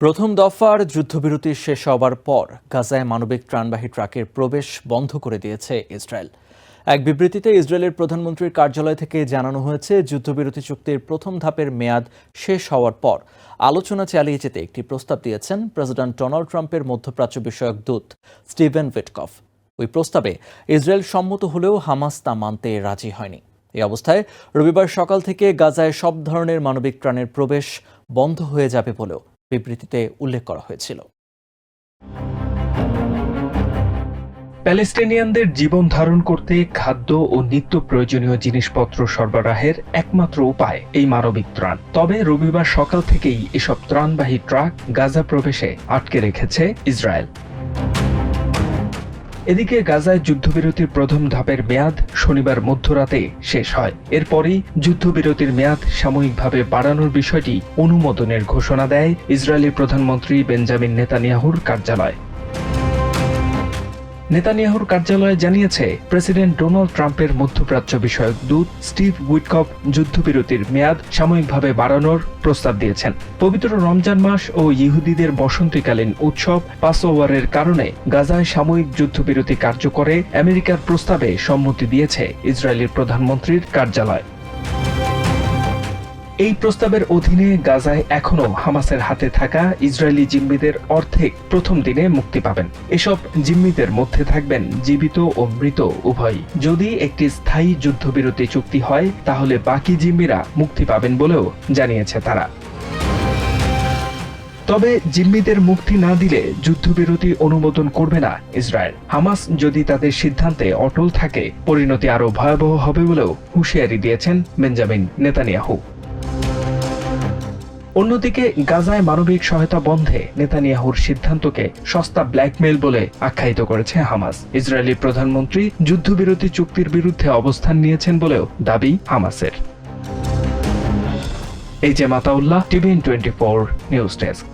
প্রথম দফার যুদ্ধবিরতি শেষ হওয়ার পর গাজায় মানবিক ত্রাণবাহী ট্রাকের প্রবেশ বন্ধ করে দিয়েছে ইসরায়েল। এক বিবৃতিতে ইসরায়েলের প্রধানমন্ত্রীর কার্যালয় থেকে জানানো হয়েছে, যুদ্ধবিরতি চুক্তির প্রথম ধাপের মেয়াদ শেষ হওয়ার পর আলোচনা চালিয়ে যেতে একটি প্রস্তাব দিয়েছেন প্রেসিডেন্ট ডোনাল্ড ট্রাম্পের মধ্যপ্রাচ্য বিষয়ক দূত স্টিভেন ভিটকফ। ওই প্রস্তাবে ইসরায়েল সম্মত হলেও হামাস তা মানতে রাজি হয়নি। এই অবস্থায় রবিবার সকাল থেকে গাজায় সব ধরনের মানবিক ত্রাণের প্রবেশ বন্ধ হয়ে যাবে বলেও বিবৃতিতে উল্লেখ করা হয়েছিল। প্যালেস্টিনিয়ানদের জীবন ধারণ করতে খাদ্য ও নিত্য প্রয়োজনীয় জিনিসপত্র সরবরাহের একমাত্র উপায় এই মানবিক ত্রাণ। তবে রবিবার সকাল থেকেই এসব ত্রাণবাহী ট্রাক গাজা প্রবেশে আটকে রেখেছে ইসরায়েল। এদিকে গাজায় যুদ্ধবিরতির প্রথম ধাপের মেয়াদ শনিবার মধ্যরাতে শেষ হয়। এরপরই যুদ্ধবিরতির মেয়াদ সাময়িকভাবে বাড়ানোর বিষয়টি অনুমোদনের ঘোষণা দেয় ইসরায়েলি প্রধানমন্ত্রী বেঞ্জামিন নেতানিয়াহুর কার্যালয়। নেতানিয়াহুর কার্যালয় জানিয়েছে, প্রেসিডেন্ট ডোনাল্ড ট্রাম্পের মধ্যপ্রাচ্য বিষয়ক দূত স্টিভ উইটকপ যুদ্ধবিরতির মেয়াদ সাময়িকভাবে বাড়ানোর প্রস্তাব দিয়েছেন। পবিত্র রমজান মাস ও ইহুদিদের বসন্তীকালীন উৎসব পাস ওভারের কারণে গাজায় সাময়িক যুদ্ধবিরতি কার্যকরে আমেরিকার প্রস্তাবে সম্মতি দিয়েছে ইসরায়েলের প্রধানমন্ত্রীর কার্যালয়। এই প্রস্তাবের অধীনে গাজায় এখনও হামাসের হাতে থাকা ইসরায়েলি জিম্মিদের অর্ধেক প্রথম দিনে মুক্তি পাবেন। এসব জিম্মিদের মধ্যে থাকবেন জীবিত ও মৃত উভয়ই। যদি একটি স্থায়ী যুদ্ধবিরতি চুক্তি হয়, তাহলে বাকি জিম্মিরা মুক্তি পাবেন বলেও জানিয়েছে তারা। তবে জিম্মিদের মুক্তি না দিলে যুদ্ধবিরতি অনুমোদন করবে না ইসরায়েল। হামাস যদি তাদের সিদ্ধান্তে অটল থাকে, পরিণতি আরও ভয়াবহ হবে বলেও হুঁশিয়ারি দিয়েছেন বেঞ্জামিন নেতানিয়াহু। অন্যদিকে গাজায় মানবিক সহায়তা বন্ধে নেতানিয়াহুর সিদ্ধান্তকে সস্তা ব্ল্যাকমেল বলে আখ্যায়িত করেছে হামাস। ইসরায়েলি প্রধানমন্ত্রী যুদ্ধবিরতি চুক্তির বিরুদ্ধে অবস্থান নিয়েছেন বলেও দাবি হামাসের। এই যে Mataullah TVN twenty four news desk.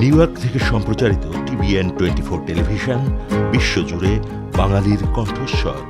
New York থেকে সম্প্রচারিত টিভিএন টোয়েন্টি ফোর টেলিভিশন, বিশ্বজুড়ে বাঙালির কণ্ঠস্বর।